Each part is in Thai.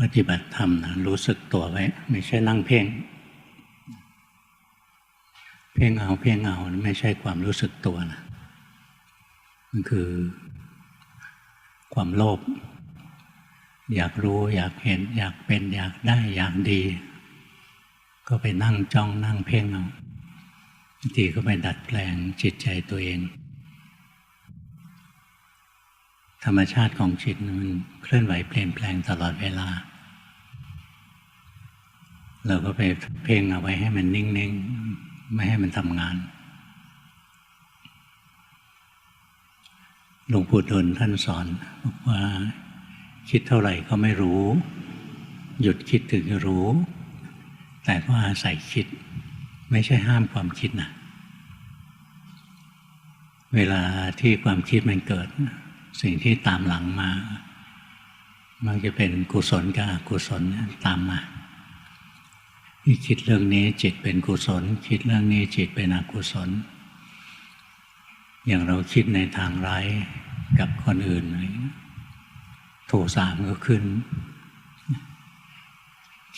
ปฏิบัติธรรมนะรู้สึกตัวไว้ ไม่ใช่นั่งเพ่ง เพ่งเอาเพ่งเอาไม่ใช่ความรู้สึกตัวนะมันคือ ความโลภอยากรู้อยากเห็น อยากเป็น อยากได้อยากดี ก็ไปนั่งจ้องนั่งเพ่งเอาบางทีก็ไปดัดแปลงจิตใจตัวเอง ธรรมชาติของจิตมันเคลื่อนไหวเปลี่ยนแปลงตลอดเวลา เราก็ไปเพ่งเอาไว้ให้มันนิ่งๆ ไม่ให้มันทำงาน หลวงปู่ดูลท่านสอนบอกว่าคิดเท่าไหร่ก็ไม่รู้ หยุดคิดถึงจะรู้ แต่ก็อาศัยคิด ไม่ใช่ห้ามความคิดนะเวลาที่ความคิดมันเกิด สิ่งที่ตามหลังมา มันจะเป็นกุศลกับอกุศลตามมาที่คิดเรื่องนี้จิตเป็นกุศล คิดเรื่องนี้จิตเป็นอกุศล อย่างเราคิดในทางร้ายกับคนอื่นโทสะมันก็ขึ้น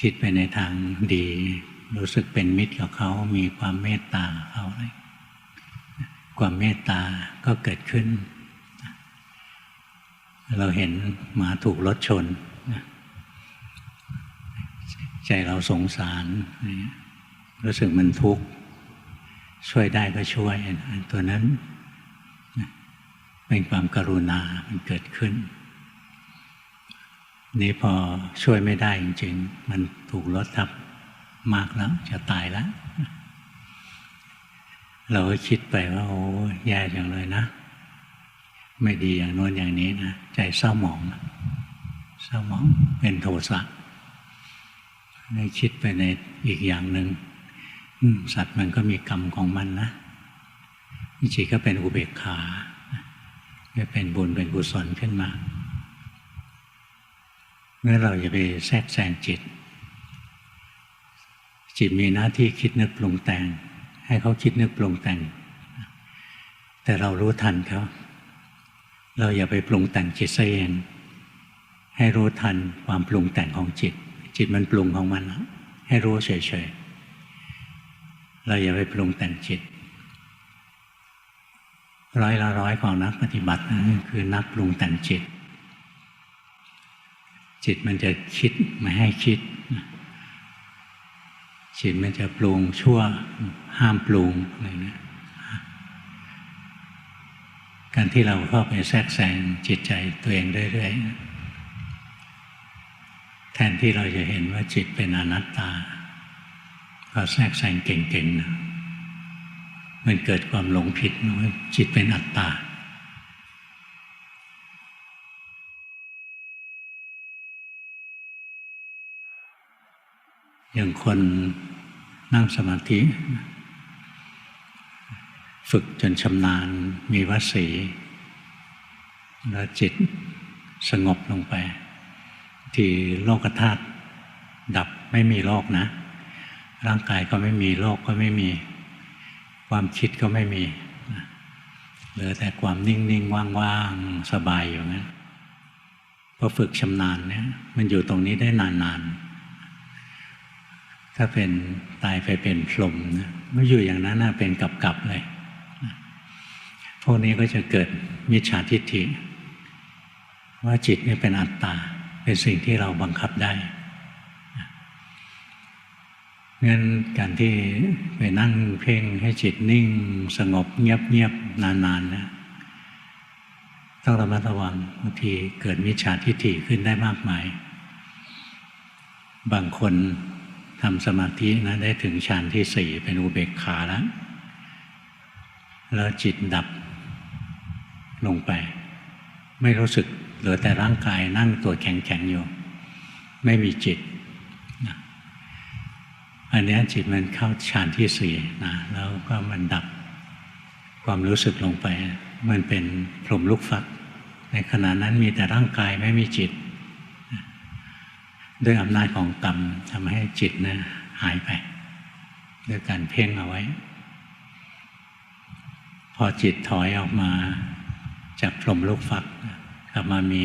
คิดไปในทางดี รู้สึกเป็นมิตรกับเขา มีความเมตตาเขาอะไรความเมตตาก็เกิดขึ้น เราเห็นหมาถูกรถชน ใจเราสงสาร รู้สึกมันทุกข์ ช่วยได้ก็ช่วย ตัวนั้นเป็นความกรุณา มันเกิดขึ้น นี่พอช่วยไม่ได้จริงๆ มันถูกรถทับมากแล้ว จะตายแล้ว เราก็คิดไปว่า โอ้แย่จังเลยนะ ไม่ดีอย่างโน้นอย่างนี้นะใจเศร้าหมองเศร้าหมองเป็นโทสะได้คิดไปในอีกอย่างหนึ่งสัตว์มันก็มีกรรมของมันนะจิตก็เป็นอุเบกขาจะเป็นบุญเป็นกุศลขึ้นมาเมื่อเราจะไปแทรกแซงจิต จิตมีหน้าที่คิดนึกปรุงแต่ง ให้เขาคิดนึกปรุงแต่ง แต่เรารู้ทันเขา เราอย่าไปปรุงแต่งจิตซะเอง ให้รู้ทันความปรุงแต่งของจิต จิตมันปรุงของมัน ให้รู้เฉยๆ เราอย่าไปปรุงแต่งจิต ร้อยละร้อยของนักปฏิบัตินะคือนักปรุงแต่งจิต จิตมันจะคิดไม่ให้คิด จิตมันจะปรุงชั่วห้ามปรุงอะไรเนะ การที่เราเข้าไปแทรกแซงจิตใจตัวเองเรื่อยๆ แทนที่เราจะเห็นว่าจิตเป็นอนัตตาก็แทรกแซงเก่งๆนะมันเกิดความหลงผิดว่าจิตเป็นอัตตาอย่างคนนั่งสมาธิ ฝึกจนชำนาญมีวสี แล้วจิตสงบลงไป ที่โลกธาตุดับไม่มีโลกนะ ร่างกายก็ไม่มีโลกก็ไม่มี ความคิดก็ไม่มีเหลือแต่ความนิ่งๆ ว่างๆ สบายอยู่นั้นพอฝึกชำนาญเนี่ยมันอยู่ตรงนี้ได้นานๆ ถ้าเป็นตายไปเป็นพรหมนะไม่อยู่อย่างนั้นนะเป็นกับๆเลย พวกนี้ก็จะเกิดมิจฉาทิฏฐิ ว่าจิตนี่เป็นอัตตา เป็นสิ่งที่เราบังคับได้งั้นการที่ไปนั่งเพ่งให้จิตนิ่งสงบเงียบเงียบนานๆนะต้องระมัดระวังบางทีเกิดมิจฉาทิฏฐิขึ้นได้มากมาย บางคนทำสมาธินะได้ถึงฌานที่สี่เป็นอุเบกขาแล้ว แล้วจิตดับลงไป ไม่รู้สึกเหลือแต่ร่างกายนั่งตัวแข็งๆอยู่ ไม่มีจิตอันนี้จิตมันเข้าฌานที่สี่นะแล้วก็มันดับความรู้สึกลงไป มันเป็นพรมลูกฟัก ในขณะนั้นมีแต่ร่างกายไม่มีจิต ด้วยอำนาจของกรรมทำให้จิตนะหายไป ด้วยการเพ่งเอาไว้ พอจิตถอยออกมาจากพรมลูกฟักกลับมามี